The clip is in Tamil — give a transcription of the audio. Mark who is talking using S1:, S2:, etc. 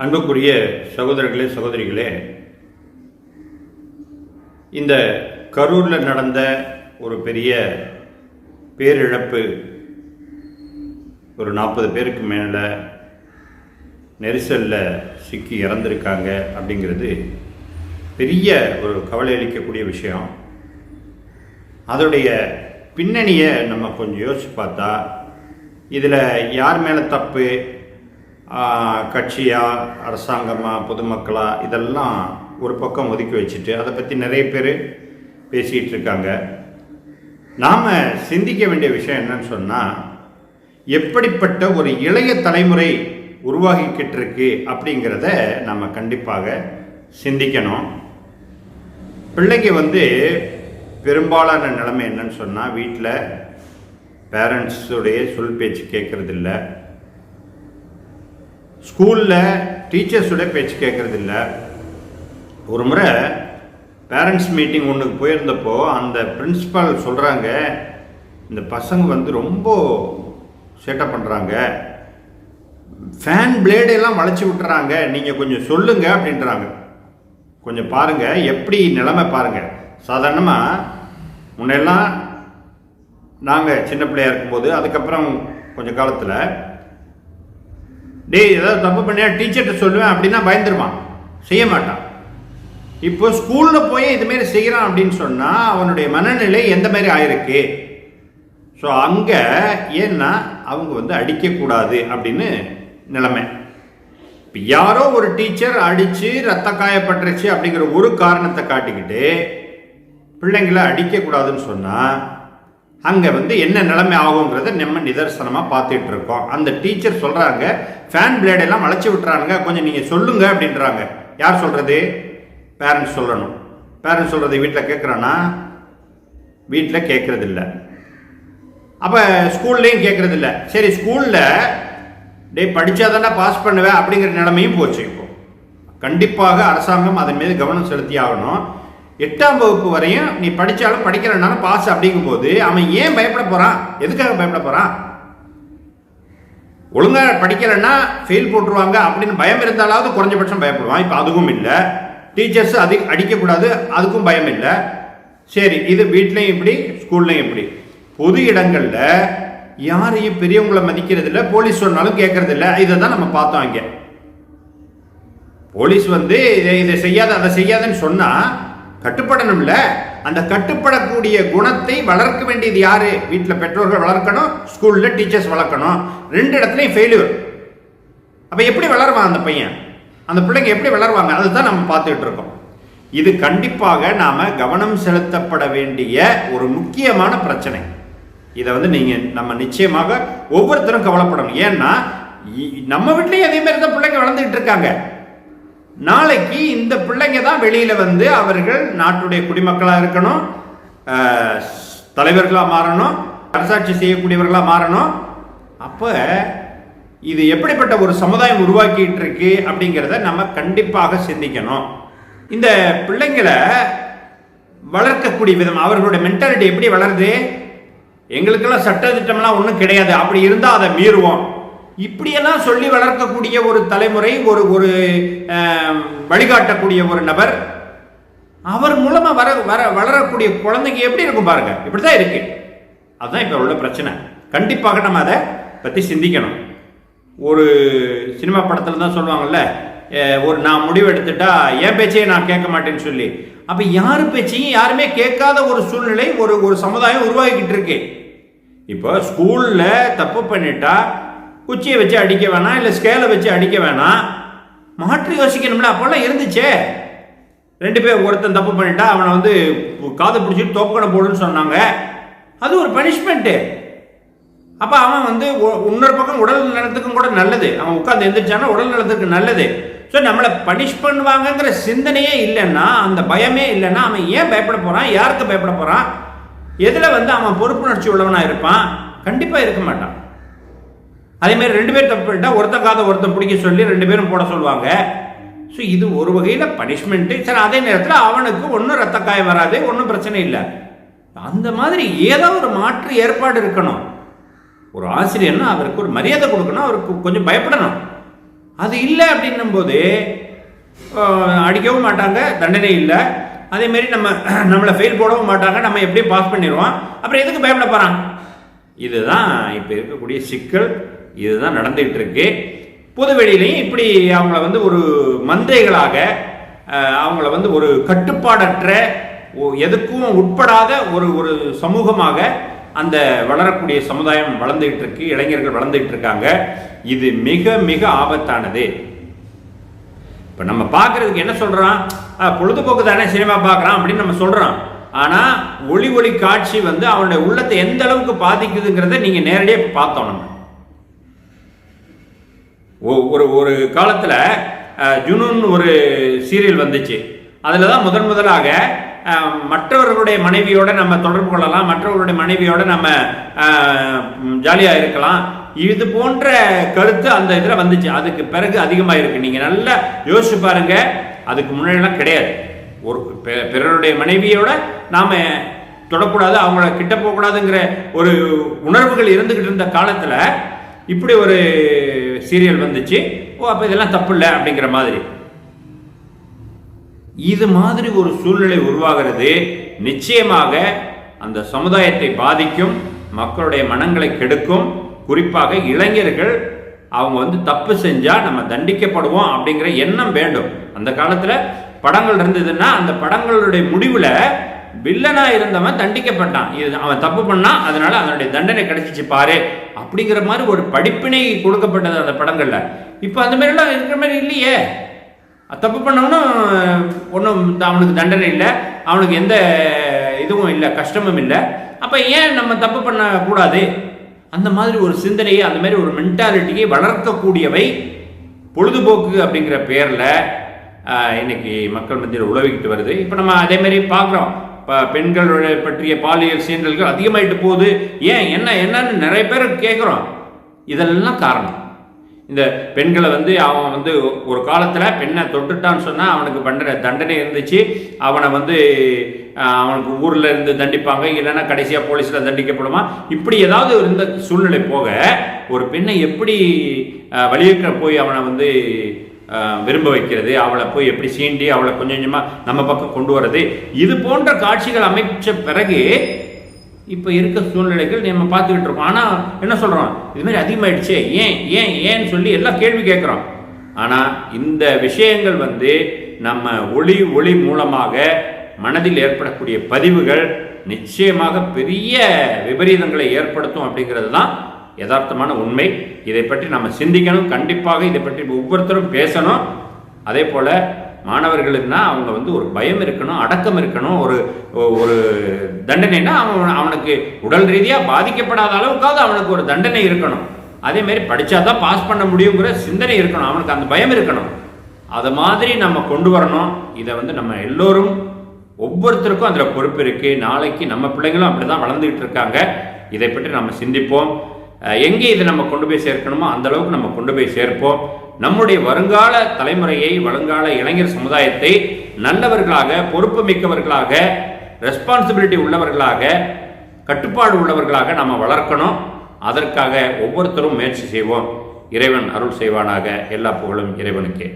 S1: அன்புக்குரிய சகோதரர்களே சகோதரிகளே இந்த கரூரில் நடந்த ஒரு பெரிய பேரிழப்பு ஒரு நாற்பது பேருக்கு மேலே நெரிசலில் சிக்கி இறந்துருக்காங்க அப்படிங்கிறது பெரிய ஒரு கவலை அளிக்கக்கூடிய விஷயம். அதோடைய பின்னணியை நம்ம கொஞ்சம் யோசிச்சு பார்த்தா இதில் யார் மேலே தப்பு கட்சியாக அரசாங்கமாக பொதுமக்களாக இதெல்லாம் ஒரு பக்கம் ஒதுக்கி வச்சுட்டு அதை பற்றி நிறைய பேர் பேசிகிட்டு இருக்காங்க. நாம் சிந்திக்க வேண்டிய விஷயம் என்னன்னு சொன்னால் எப்படிப்பட்ட ஒரு இளைய தலைமுறை உருவாகிக்கிட்டு இருக்கு அப்படிங்கிறத நம்ம கண்டிப்பாக சிந்திக்கணும். பிள்ளைங்க வந்து பெரும்பாலான நிலைமை என்னன்னு சொன்னால் வீட்டில் பேரண்ட்ஸுடைய சொல் பேச்சு கேட்கறதில்ல ஸ்கூலில் டீச்சர்ஸோட பேச்சு கேட்கறதில்ல ஒரு முறை பேரண்ட்ஸ் மீட்டிங் ஒன்றுக்கு போயிருந்தப்போ அந்த பிரின்சிபால் சொல்கிறாங்க இந்த பசங்க வந்து ரொம்ப சேட்டை பண்ணுறாங்க ஃபேன் பிளேடெல்லாம் வளைச்சி விட்டுறாங்க நீங்கள் கொஞ்சம் சொல்லுங்க அப்படின்றாங்க. கொஞ்சம் பாருங்கள் எப்படி நிலைமை பாருங்க. சாதாரணமாக முன்னெல்லாம் நாங்கள் சின்ன பிள்ளையா இருக்கும்போது அதுக்கப்புறம் கொஞ்சம் காலத்தில் டேய் ஏதாவது தப்பு பண்ணியா? டீச்சர்கிட்ட சொல்லுவேன் அப்படின்னா பயந்துருவான். செய்ய மாட்டான். இப்போ ஸ்கூலில் போய் இதுமாரி செய்கிறான் அப்படின்னு சொன்னால் அவனுடைய மனநிலை எந்த மாதிரி ஆயிருக்கு? ஸோ அங்கே ஏன்னா அவங்க வந்து அடிக்கக்கூடாது அப்படின்னு நிலைமை. இப்போ யாரோ ஒரு டீச்சர் அடித்து ரத்த காயப்பட்டுருச்சு அப்படிங்கிற ஒரு காரணத்தை காட்டிக்கிட்டு பிள்ளைங்களை அடிக்கக்கூடாதுன்னு சொன்னால் அங்கே வந்து என்ன நிலைமை ஆகுங்கிறத நம்ம நிதர்சனமாக பார்த்துட்டு இருக்கோம் அந்த டீச்சர் சொல்கிறாங்க ஃபேன் பிளேடெல்லாம் வளைச்சி விட்டுறாங்க கொஞ்சம் நீங்கள் சொல்லுங்க அப்படின்றாங்க. யார் சொல்கிறது பேரண்ட்ஸ் சொல்லணும். பேரண்ட்ஸ் சொல்கிறது வீட்டில் கேட்குறான்னா வீட்டில் கேட்குறதில்ல அப்போ ஸ்கூல்லையும் கேட்குறதில்ல சரி ஸ்கூலில் டேய் படித்தாதானே பாஸ் பண்ணுவேன் அப்படிங்கிற நிலைமையும் போச்சு இப்போ. கண்டிப்பாக அரசாங்கம் அதன் மீது கவனம் செலுத்தி ஆகணும். எட்டாம் வகுப்பு வரையும் நீ படித்தாலும் படிக்கிறனாலும் பாஸ் அப்படிங்கும்போது அவன் ஏன் பயப்பட போகிறான் எதுக்காக பயப்பட போகிறான் ஒழுங்காக படிக்கலைன்னா ஃபெயில் போட்டுருவாங்க அப்படின்னு பயம் இருந்தாலாவது குறைஞ்சபட்சம் பயப்படுவான். இப்போ அதுவும் இல்லை. டீச்சர்ஸ் அது அடிக்கக்கூடாது அதுக்கும் பயம் இல்லை. சரி இது வீட்லேயும் இப்படி ஸ்கூல்லையும் இப்படி. பொது இடங்களில் யாரையும் பெரியவங்களை மதிக்கிறது இல்லை போலீஸ் சொன்னாலும் கேட்கறது இல்லை. இதை தான் நம்ம பார்த்தோம் இங்கே. போலீஸ் வந்து இதை இதை செய்யாத அதை செய்யாதன்னு சொன்னால் கட்டுப்படணும்ல? அந்த கட்டுப்படக்கூடிய குணத்தை வளர்க்க வேண்டியது யாரு? வீட்டில் பெற்றோர்கள் வளர்க்கணும் ஸ்கூல்ல டீச்சர்ஸ் வளர்க்கணும். ரெண்டு இடத்துலையும் ஃபெயிலியர் அப்போ எப்படி வளருவான் அந்த பையன்? அந்த பிள்ளைங்க எப்படி வளருவாங்க? அதுதான் நம்ம பார்த்துக்கிட்டு இருக்கோம். இது கண்டிப்பாக நாம கவனம் செலுத்தப்பட வேண்டிய ஒரு முக்கியமான பிரச்சனை. இதை வந்து நீங்க நம்ம நிச்சயமாக ஒவ்வொருத்தரும் கவலைப்படணும். ஏன்னா இ- நம்ம வீட்லயும் அதே மாதிரி தான் பிள்ளைங்க வளர்ந்துக்கிட்டு இருக்காங்க. நாளைக்கு இந்த பிள்ளைங்க தான் வெளியில வந்து அவர்கள் நாட்டுடைய குடிமக்களாக இருக்கணும் தலைவர்களாக மாறணும் அரசாட்சி செய்யக்கூடியவர்களாக மாறணும். அப்போ இது எப்படிப்பட்ட ஒரு சமுதாயம் உருவாக்கிட்டு இருக்கு அப்படிங்கிறத நம்ம கண்டிப்பாக சிந்திக்கணும். இந்த பிள்ளைங்களை வளர்க்கக்கூடிய விதம் அவர்களுடைய மென்டாலிட்டி எப்படி வளருது? எங்களுக்கெல்லாம் சட்ட திட்டம்லாம் ஒன்றும் கிடையாது. அப்படி இருந்தால் அதை மீறுவோம். இப்படியெல்லாம் சொல்லி வளர்க்கக்கூடிய ஒரு தலைமுறை ஒரு ஒரு வழிகாட்டக்கூடிய ஒரு நபர் அவர் மூலமா வர வர வளரக்கூடிய குழந்தைங்க எப்படி இருக்கும் பாருங்க. இப்படிதான் இருக்கு. அதுதான் இப்போ உள்ள பிரச்சனை. கண்டிப்பாக நம்ம அதை பற்றி சிந்திக்கணும். ஒரு சினிமா படத்தில் தான் சொல்லுவாங்கல்ல ஒரு நான் முடிவு எடுத்துட்டா என் பேச்சையே நான் கேட்க மாட்டேன்னு சொல்லி. அப்போ யார் பேச்சையும் யாருமே கேட்காத ஒரு சூழ்நிலை ஒரு ஒரு சமுதாயம் உருவாகிக்கிட்டு இருக்கு. இப்போ ஸ்கூலில் தப்பு பண்ணிட்டா குச்சியை வச்சு அடிக்க வேணாம் இல்லை ஸ்கேலை வச்சு அடிக்க வேணாம். மாற்றி யோசிக்கணும்ல அப்போல்லாம் இருந்துச்சே. ரெண்டு பேர் ஒருத்தன் தப்பு பண்ணிட்டா அவனை வந்து காதை பிடிச்சிட்டு தோப்பக்கணை போடுன்னு சொன்னாங்க. அது ஒரு பனிஷ்மெண்ட்டு அப்போ அவன் வந்து இன்னொரு பக்கம் உடல் நலத்துக்கும் கூட நல்லது. அவன் உட்காந்து எந்திரிச்சானா உடல் நலத்துக்கு நல்லது. ஸோ நம்மளை பனிஷ் பண்ணுவாங்கங்கிற சிந்தனையே இல்லைன்னா அந்த பயமே இல்லைன்னா அவன் ஏன் பயப்பட போகிறான் யாருக்கு பயப்பட போகிறான் எதில் வந்து அவன் பொறுப்புணர்ச்சி உள்ளவனாக இருப்பான்? கண்டிப்பாக இருக்க மாட்டான். அதே மாதிரி ரெண்டு பேர் தப்பு பண்ணிட்டா ஒருத்தன் காதை ஒருத்தன் பிடிக்க சொல்லி ரெண்டு பேரும் போட சொல்லுவாங்க. ஸோ இது ஒரு வகையில் பனிஷ்மெண்ட்டு சரி அதே நேரத்தில் அவனுக்கு ஒன்றும் ரத்த காயம் வராது ஒன்றும் பிரச்சனை இல்லை. அந்த மாதிரி ஏதோ ஒரு மாற்று ஏற்பாடு இருக்கணும். ஒரு ஆசிரியர்னா அவருக்கு ஒரு மரியாதை கொடுக்கணும் அவருக்கு கொஞ்சம் பயப்படணும். அது இல்லை அப்படின்னும் போது அடிக்கவும் மாட்டாங்க தண்டனை இல்லை. அதேமாரி நம்ம நம்மளை ஃபெயில் போடவும் மாட்டாங்க நம்ம எப்படியும் பாஸ் பண்ணிடுவோம். அப்புறம் எதுக்கு பயப்பட போகிறான் இதுதான் இப்போ இருக்கக்கூடிய சிக்கல். இதுதான் நடந்துகிட்டு இருக்கு பொதுவெளியிலையும் இப்படி அவங்கள வந்து ஒரு மந்தைகளாக அவங்கள வந்து ஒரு கட்டுப்பாடற்ற ஒ- எதுக்கும் உட்படாத ஒரு ஒரு சமூகமாக அந்த வளரக்கூடிய சமுதாயம் வளர்ந்துகிட்டு இருக்கு இளைஞர்கள் வளர்ந்துகிட்டு இருக்காங்க இது மிக மிக ஆபத்தானது. இப்போ நம்ம பார்க்கறதுக்கு என்ன சொல்கிறோம் பொழுதுபோக்கு தானே சினிமா பார்க்குறான் அப்படின்னு நம்ம சொல்கிறோம் ஆனால் ஒளி ஒளி காட்சி வந்து அவனுடைய உள்ளத்தை எந்த அளவுக்கு பாதிக்குதுங்கிறத நீங்கள் நேரடியாக பார்த்தோம் நம்ம. ஒரு ஒரு காலத்தில் ஜுனூன் ஒரு சீரியல் வந்துச்சு. அதில் தான் முதன் முதலாக மற்றவர்களுடைய மனைவியோட நம்ம தொடர்பு கொள்ளலாம் மற்றவர்களுடைய மனைவியோட நம்ம ஜாலியாக இருக்கலாம். இது போன்ற கருத்து அந்த இதில் வந்துச்சு. அதுக்கு பிறகு அதிகமாக இருக்குது நீங்கள் நல்லா யோசிச்சு பாருங்க. அதுக்கு முன்னாடிலாம் கிடையாது. ஒரு பிற- பிறருடைய மனைவியோட நாம் தொடக்கூடாது அவங்கள கிட்ட போகக்கூடாதுங்கிற ஒரு உணர்வுகள் இருந்துக்கிட்டு இருந்த காலத்தில் இப்படி ஒரு சீரியல் வந்துச்சு ஓ அப்போ இதெல்லாம் தப்பு இல்லை அப்படிங்கிற மாதிரி. இது மாதிரி ஒரு சூழ்நிலை உருவாகிறது. நிச்சயமாக அந்த சமுதாயத்தை பாதிக்கும் மக்களுடைய மனங்களை கெடுக்கும். குறிப்பாக இளைஞர்கள் அவங்க வந்து தப்பு செஞ்சால் நம்ம தண்டிக்கப்படுவோம் அப்படிங்கிற எண்ணம் வேண்டும். அந்த காலத்தில் படங்கள் இருந்ததுன்னா அந்த படங்களுடைய முடிவில் வில்லனா இருந்தவன் தண்டிக்கப்பட்டான். இது அவன் தப்பு பண்ணா அதனால அவனுடைய தண்டனை கிடைச்சிச்சு பாரு அப்படிங்கிற மாதிரி ஒரு படிப்பினை கொடுக்கப்பட்டது அந்த படங்கள்ல. இப்போ அந்த மாதிரிலாம் இருக்கிற மாதிரி இல்லையே. தப்பு பண்ணவனும் ஒன்றும் அவனுக்கு தண்டனை இல்லை அவனுக்கு எந்த இதுவும் இல்லை கஷ்டமும் இல்லை. அப்போ ஏன் நம்ம தப்பு பண்ணக்கூடாது? அந்த மாதிரி ஒரு சிந்தனையை அந்த மாதிரி ஒரு மென்டாலிட்டியை வளர்க்கக்கூடியவை பொழுதுபோக்கு அப்படிங்கிற பேரில் இன்னைக்கு மக்கள் மத்தியில் உழவிக்கிட்டு வருது. இப்போ நம்ம அதே மாதிரி பார்க்குறோம். இப்போ பெண்களுடைய பற்றிய பாலியல் சீண்டல்கள் அதிகமாயிட்டு போகுது. ஏன்? என்ன என்னன்னு நிறைய பேர் கேட்குறோம் இதெல்லாம் காரணம். இந்த பெண்களை வந்து அவன் வந்து ஒரு காலத்தில் பெண்ணை தொட்டுட்டான்னு சொன்னால் அவனுக்கு பண்ணுற தண்டனை இருந்துச்சு. அவனை வந்து அவனுக்கு ஊரில் இருந்து தண்டிப்பாங்க. இல்லைன்னா கடைசியாக போலீஸில் தண்டிக்கப்படுமா? இப்படி ஏதாவது இருந்த சூழ்நிலை போக ஒரு பெண்ணை எப்படி வலியுறுத்த போய் அவனை வந்து விரும்ப வைக்கிறது அவளை போய் எப்படி சீண்டி அவளை கொஞ்சம் கொஞ்சமாக நம்ம பக்கம் கொண்டு வர்றது இது போன்ற காட்சிகள் அமைச்ச பிறகு இப்போ இருக்க சூழ்நிலைகள் நம்ம பார்த்துக்கிட்டு இருக்கோம். ஆனால் என்ன சொல்கிறோம் இது மாதிரி அதிகமாயிடுச்சே. ஏன் ஏன் ஏன்னு சொல்லி எல்லாம் கேள்வி கேட்குறோம். ஆனால் இந்த விஷயங்கள் வந்து நம்ம ஒளி ஒளி மூலமாக மனதில் ஏற்படக்கூடிய பதிவுகள் நிச்சயமாக பெரிய விபரீதங்களை ஏற்படுத்தும் அப்படிங்கிறது தான் யதார்த்தமான உண்மை. இதை பற்றி நம்ம சிந்திக்கணும். கண்டிப்பாக இதை பற்றி ஒவ்வொருத்தரும் பேசணும். அதே போல் மாணவர்களுக்குனா அவங்க வந்து ஒரு பயம் இருக்கணும் அடக்கம் இருக்கணும் ஒரு ஒரு தண்டனைனா அவன் அவனுக்கு உடல் ரீதியாக பாதிக்கப்படாத அளவுக்காவது அவனுக்கு ஒரு தண்டனை இருக்கணும். அதே மாதிரி படிச்சாதான் பாஸ் பண்ண முடியுங்கிற சிந்தனை இருக்கணும். அவனுக்கு அந்த பயம் இருக்கணும். அதை மாதிரி நம்ம கொண்டு வரணும். இதை வந்து நம்ம எல்லோரும் ஒவ்வொருத்தருக்கும் அதில் பொறுப்பு இருக்குது நாளைக்கு நம்ம பிள்ளைங்களும் அப்படி தான் வளர்ந்துக்கிட்டு இருக்காங்க. இதை பற்றி நம்ம சிந்திப்போம். எங்கே இதை நம்ம கொண்டு போய் சேர்க்கணுமோ அந்த அளவுக்கு நம்ம கொண்டு போய் சேர்ப்போம். நம்முடைய வருங்கால தலைமுறையை வருங்கால இளைஞர் சமுதாயத்தை நல்லவர்களாக பொறுப்பு மிக்கவர்களாக ரெஸ்பான்சிபிலிட்டி உள்ளவர்களாக கட்டுப்பாடு உள்ளவர்களாக நம்ம வளர்க்கணும். அதற்காக ஒவ்வொருத்தரும் முயற்சி செய்வோம். இறைவன் அருள் செய்வானாக. எல்லா புகழும் இறைவனுக்கே.